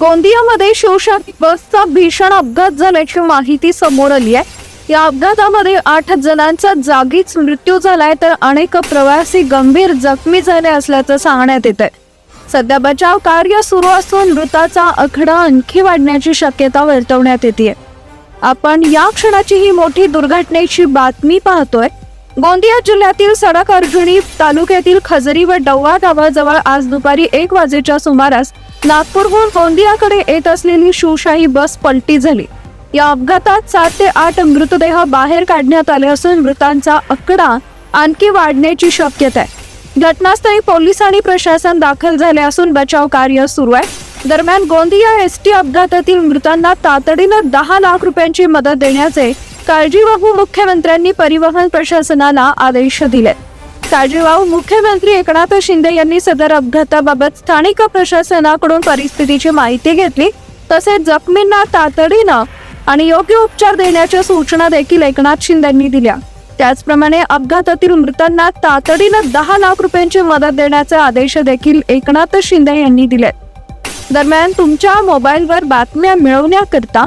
गोंदियामध्ये शिवशाही बसचा भीषण अपघात झाल्याची माहिती समोर आली आहे. या अपघातामध्ये आठ जणांचा जागीच मृत्यू झालाय तर अनेक प्रवासी गंभीर जखमी झाले असल्याचं सांगण्यात येत आहे सध्या बचाव कार्य सुरू असून मृताचा आकडा आणखी वाढण्याची शक्यता वर्तवण्यात येते आपण या क्षणाची ही मोठी दुर्घटनेची बातमी पाहतोय. गोंदिया जिल्ह्यातील सडक अर्जुनी तालुक्यातील खजरी व डव्वा गावाजवळ आज दुपारी एक वाजेच्या सुमारास नागपूरहून गोंदियाकडे येत असलेली शिवशाही बस पलटी झाली. या अपघातात सात ते आठ मृतदेह बाहेर काढण्यात आले असून मृतांचा आकडा आणखी वाढण्याची शक्यता आहे. घटनास्थळी पोलीस आणि प्रशासन दाखल झाले असून बचाव कार्य सुरू आहे. दरम्यान गोंदिया एस टी अपघातातील मृतांना तातडीनं दहा लाख रुपयांची मदत देण्याचे काळजीवाहू मुख्यमंत्र्यांनी परिवहन प्रशासनाला आदेश दिले. काळजीवाहू मुख्यमंत्री एकनाथ शिंदे यांनी सदर अपघाताबाबत स्थानिक प्रशासनाकडून परिस्थितीची माहिती घेतली तसेच जखमींना तातडीनं आणि योग्य उपचार देण्याच्या सूचना देखील एकनाथ शिंदेंनी दिल्या. त्याचप्रमाणे अपघातातील मृतांना तातडीनं दहा लाख रुपयांची मदत देण्याचे आदेश देखील एकनाथ शिंदे यांनी दिले. दरम्यान तुमच्या मोबाईलवर बातम्या मिळवण्याकरता